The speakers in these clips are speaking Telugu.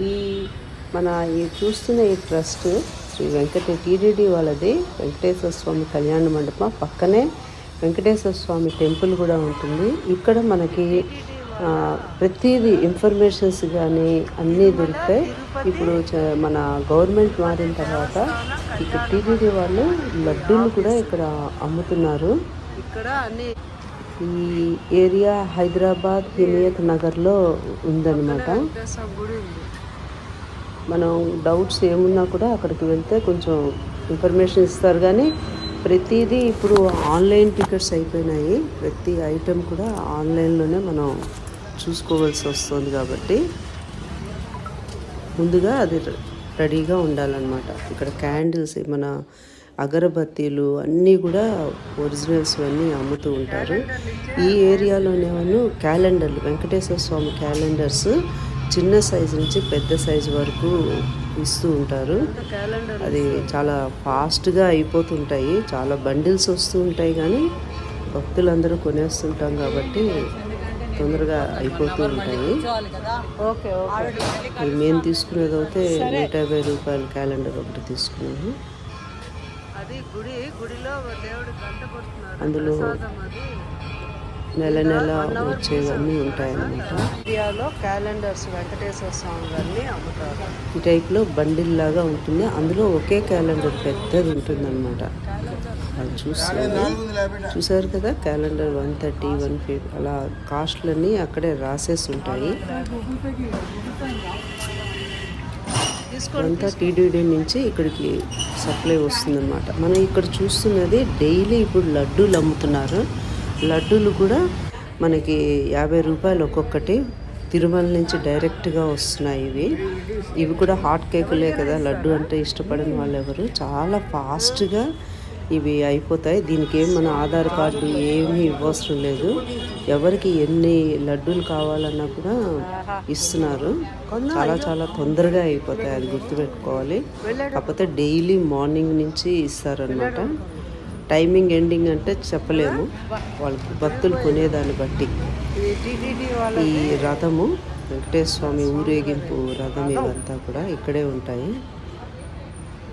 ఈ మన ఈ చూస్తున్న ఈ ట్రస్ట్ శ్రీ వెంకట టీడీడీ వాళ్ళది. వెంకటేశ్వర స్వామి కళ్యాణ మండపం పక్కనే వెంకటేశ్వర స్వామి టెంపుల్ కూడా ఉంటుంది. ఇక్కడ మనకి ప్రతిదీ ఇన్ఫర్మేషన్స్ కానీ అన్నీ దొరుకుతాయి ఇప్పుడు మన గవర్నమెంట్ మారిన తర్వాత ఇక్కడ టీడీడీ వాళ్ళు లడ్డూలు కూడా ఇక్కడ అమ్ముతున్నారు. ఇక్కడ అన్ని ఈ ఏరియా హైదరాబాద్ హిమయత్ నగర్లో ఉందన్నమాట. మనం డౌట్స్ ఏమున్నా కూడా అక్కడికి వెళ్తే కొంచెం ఇన్ఫర్మేషన్ ఇస్తారు. కానీ ప్రతిదీ ఇప్పుడు ఆన్లైన్ టికెట్స్ అయిపోయినాయి. ప్రతి ఐటెం కూడా ఆన్లైన్లోనే మనం చూసుకోవాల్సి వస్తుంది కాబట్టి ముందుగా అది రెడీగా ఉండాలన్నమాట. ఇక్కడ క్యాండిల్స్ మన అగరబత్తీలు అన్నీ కూడా ఒరిజినల్స్ అన్నీ అమ్ముతూ ఉంటారు. ఈ ఏరియాలోనేమో క్యాలెండర్లు వెంకటేశ్వర స్వామి క్యాలెండర్స్ చిన్న సైజు నుంచి పెద్ద సైజు వరకు ఇస్తూ ఉంటారు. అది చాలా ఫాస్ట్గా అయిపోతుంటాయి. చాలా బండిల్స్ వస్తూ ఉంటాయి కానీ భక్తులందరూ కొనేస్తుంటాం కాబట్టి తొందరగా అయిపోతూ ఉంటాయి. అది మేము తీసుకునేది అయితే నూట యాభై రూపాయల క్యాలెండర్ ఒకటి తీసుకున్నాము. అందులో నెల నెల వచ్చేవన్నీ ఉంటాయన్నమాట. ఇండియాలో క్యాలెండర్స్ వెంకటేశ్వర స్వామి గారిని అమ్ముతారు. ఈ టైప్లో బండిల్ లాగా ఉంటుంది. అందులో ఒకే క్యాలెండర్ పెద్దది ఉంటుందన్నమాట. అది చూస్తుంది చూసారు కదా calendar one thirty one fifty అలా కాస్ట్లన్నీ అక్కడే రాసేసి ఉంటాయి. అంతా టీడీడీ నుంచి ఇక్కడికి సప్లై వస్తుందన్నమాట. మనం ఇక్కడ చూస్తున్నది డైలీ ఇప్పుడు లడ్డూలు అమ్ముతున్నారు. లడ్డూలు కూడా మనకి యాభై రూపాయలు ఒక్కొక్కటి. తిరుమల నుంచి డైరెక్ట్గా వస్తున్నాయి ఇవి. ఇవి కూడా హాట్ కేకులే కదా. లడ్డు అంటే ఇష్టపడని వాళ్ళు ఎవరు చాలా ఫాస్ట్గా ఇవి అయిపోతాయి. దీనికి ఏం మన ఆధార్ కార్డు ఏమీ ఇవ్వవసరం లేదు. ఎవరికి ఎన్ని లడ్డూలు కావాలన్నా కూడా ఇస్తున్నారు. చాలా చాలా తొందరగా అయిపోతాయి. అది గుర్తుపెట్టుకోవాలి. కాకపోతే డైలీ మార్నింగ్ నుంచి ఇస్తారనమాట టైమింగ్ ఎండింగ్ అంటే చెప్పలేము. వాళ్ళకి భక్తులు కొనేదాన్ని బట్టి. ఈ రథము వెంకటేశ్వర స్వామి ఊరేగింపు రథం ఇవంతా కూడా ఇక్కడే ఉంటాయి.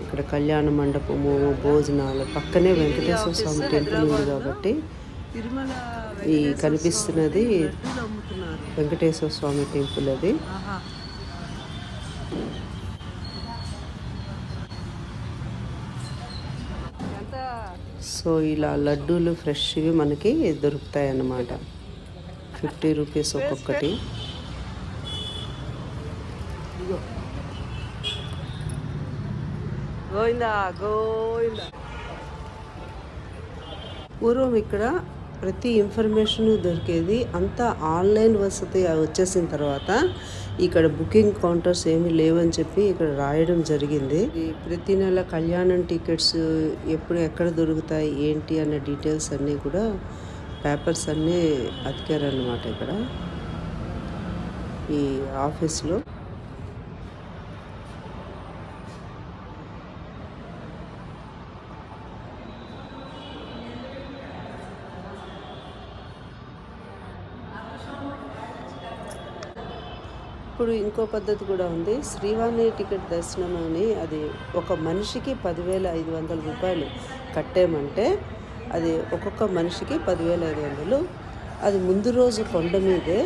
ఇక్కడ కళ్యాణ మండపము భోజనాలు పక్కనే వెంకటేశ్వర స్వామి టెంపుల్ ఉంది కాబట్టి ఈ కనిపిస్తున్నది వెంకటేశ్వర స్వామి టెంపుల్ అది ఆహా ఎంత సో ఇలా లడ్డూలు ఫ్రెష్వి మనకి దొరుకుతాయి అన్నమాట ఫిఫ్టీ రూపీస్ ఒక్కొక్కటి. గోవిందా గోవిందా. పూర్వం ఇక్కడ ప్రతి ఇన్ఫర్మేషన్ దొరికేది అంతా ఆన్లైన్ వసతి వచ్చేసిన తర్వాత ఇక్కడ బుకింగ్ కౌంటర్స్ ఏమీ లేవని చెప్పి ఇక్కడ రాయడం జరిగింది. ప్రతి నెల కళ్యాణం టికెట్స్ ఎప్పుడు ఎక్కడ దొరుకుతాయి ఏంటి అన్న డీటెయిల్స్ అన్నీ కూడా పేపర్స్ అన్నీ అతికారన్నమాట ఇక్కడ. ఈ ఆఫీస్లో ఇప్పుడు ఇంకో పద్ధతి కూడా ఉంది. శ్రీవాణి టికెట్ దర్శనం అని అది ఒక మనిషికి పదివేల ఐదు వందల రూపాయలు కట్టామంటే అది ఒక్కొక్క మనిషికి పదివేల ఐదు వందలు. అది ముందు రోజు కొండ మీదే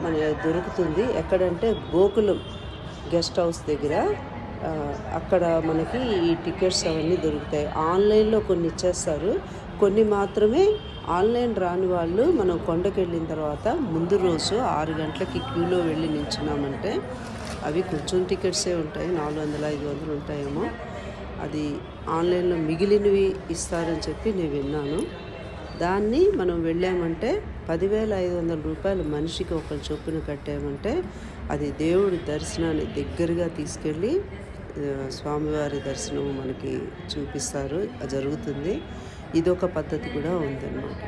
మన దొరుకుతుంది. ఎక్కడంటే గోకులం గెస్ట్ హౌస్ దగ్గర. అక్కడ మనకి ఈ టికెట్స్ అవన్నీ దొరుకుతాయి. ఆన్లైన్లో కొన్ని ఇచ్చేస్తారు. కొన్ని మాత్రమే ఆన్లైన్ రాని వాళ్ళు మనం కొండకి వెళ్ళిన తర్వాత ముందు రోజు ఆరు గంటలకి క్యూలో వెళ్ళి నిల్చున్నామంటే అవి కొంచెం టికెట్సే ఉంటాయి. నాలుగు వందల ఐదు వందలు ఉంటాయేమో. అది ఆన్లైన్లో మిగిలినవి ఇస్తారని చెప్పి నేను విన్నాను. దాన్ని మనం వెళ్ళామంటే పదివేల ఐదు వందల రూపాయలు మనిషికి ఒక చొప్పున కట్టామంటే అది దేవుడి దర్శనాన్ని దగ్గరగా తీసుకెళ్ళి స్వామివారి దర్శనం మనకి చూపిస్తారు. జరుగుతుంది. ఇదొక పద్ధతి కూడా ఉందన్నమాట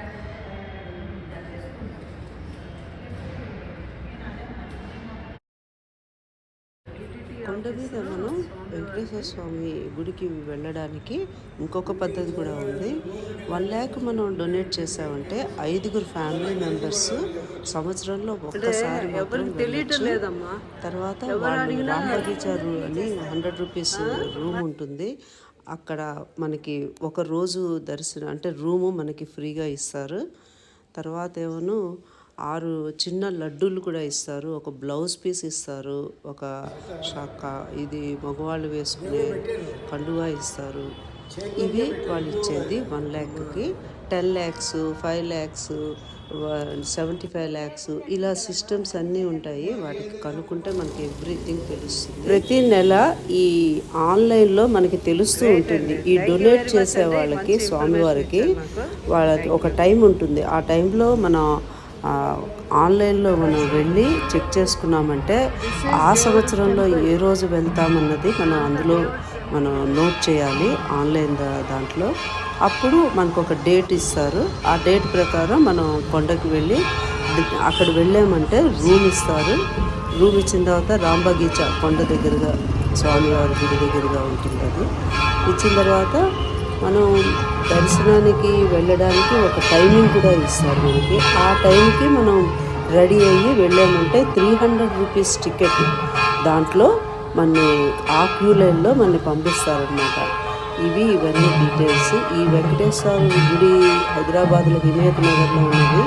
కొండ మీద మనం వెంకటేశ్వర స్వామి గుడికి వెళ్ళడానికి ఇంకొక పద్ధతి కూడా ఉంది. వన్ ల్యాక్ మనం డొనేట్ చేసామంటే ఐదుగురు ఫ్యామిలీ మెంబర్స్ సంవత్సరంలో ఒక్కసారి తర్వాత వాళ్ళు రామ్ బగీచా అని హండ్రెడ్ రూపీస్ రూమ్ ఉంటుంది. అక్కడ మనకి ఒక రోజు దర్శనం అంటే రూము మనకి ఫ్రీగా ఇస్తారు. తర్వాత ఏమో ఆరు చిన్న లడ్డూలు కూడా ఇస్తారు. ఒక బ్లౌజ్ పీస్ ఇస్తారు. ఒక షాక ఇది మగవాళ్ళు వేసుకునే కండువా ఇస్తారు. ఇవి వాళ్ళు ఇచ్చేది one ల్యాక్కి ten lakhs five lakhs seventy five lakhs ఇలా సిస్టమ్స్ అన్నీ ఉంటాయి. వాటికి కనుక్కుంటే మనకి ఎవ్రీథింగ్ తెలుస్తుంది. ప్రతి నెల ఈ ఆన్లైన్లో మనకి తెలుస్తూ ఉంటుంది. ఈ డొనేట్ చేసే వాళ్ళకి స్వామివారికి వాళ్ళకి ఒక టైం ఉంటుంది. ఆ టైంలో మన ఆన్లైన్లో మనం వెళ్ళి చెక్ చేసుకున్నామంటే ఆ సంవత్సరంలో ఏ రోజు వెళ్తామన్నది మనం అందులో మనం నోట్ చేయాలి ఆన్లైన్ దాంట్లో. అప్పుడు మనకు ఒక డేట్ ఇస్తారు. ఆ డేట్ ప్రకారం మనం కొండకి వెళ్ళి అక్కడ వెళ్ళామంటే రూమ్ ఇస్తారు. రూమ్ ఇచ్చిన తర్వాత రాంబగీచా కొండ దగ్గరగా స్వామివారి గుడి దగ్గరగా ఉంటుంది అది ఇచ్చిన తర్వాత మనం దర్శనానికి వెళ్ళడానికి ఒక టైమింగ్ కూడా ఇస్తారు మనకి. ఆ టైంకి మనం రెడీ అయ్యి వెళ్ళామంటే త్రీ హండ్రెడ్ రూపీస్ టికెట్ దాంట్లో మన ఆ క్యూ లైన్లో మనని పంపిస్తారనమాట ఇవి ఇవన్నీ డీటెయిల్స్ ఈ వెంకటేశ్వర గుడి హైదరాబాద్లో వినాయక నగర్లో ఉన్నది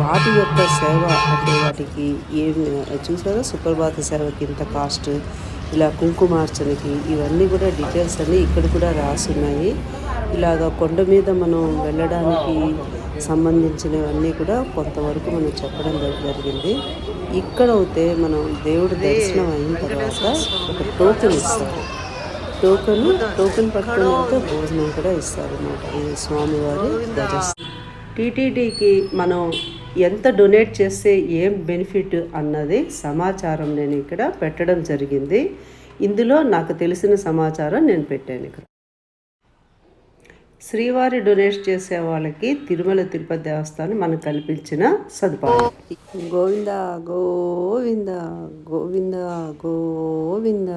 వాటి యొక్క సేవ అంటే వాటికి ఏమి చూసారా? సుప్రభాత సేవకి ఇంత కాస్ట్ ఇలా కుంకుమార్చనకి ఇవన్నీ కూడా డీటెయిల్స్ అన్నీ ఇక్కడ కూడా రాసి ఉన్నాయి ఇలాగ కొండ మీద మనం వెళ్ళడానికి సంబంధించినవన్నీ కూడా కొంతవరకు మనం చెప్పడం జరిగింది. ఇక్కడ అయితే మనం దేవుడి దర్శనం అయిన తర్వాత ఒక టోకెన్ ఇస్తారు. టోకెన్ టోకెన్ పట్టుకుని వెళ్తే భోజనం కూడా ఇస్తారు అన్నమాట ఇది స్వామివారి టీటీడీకి మనం ఎంత డొనేట్ చేస్తే ఏం బెనిఫిట్ అన్నది సమాచారం నేను ఇక్కడ పెట్టడం జరిగింది. ఇందులో నాకు తెలిసిన సమాచారం నేను పెట్టాను ఇక్కడ. శ్రీవారి డొనేట్ చేసే వాళ్ళకి తిరుమల తిరుపతి దేవస్థానం మనకు కల్పించిన సదుపాయం. గోవింద గోవింద గోవింద గోవింద.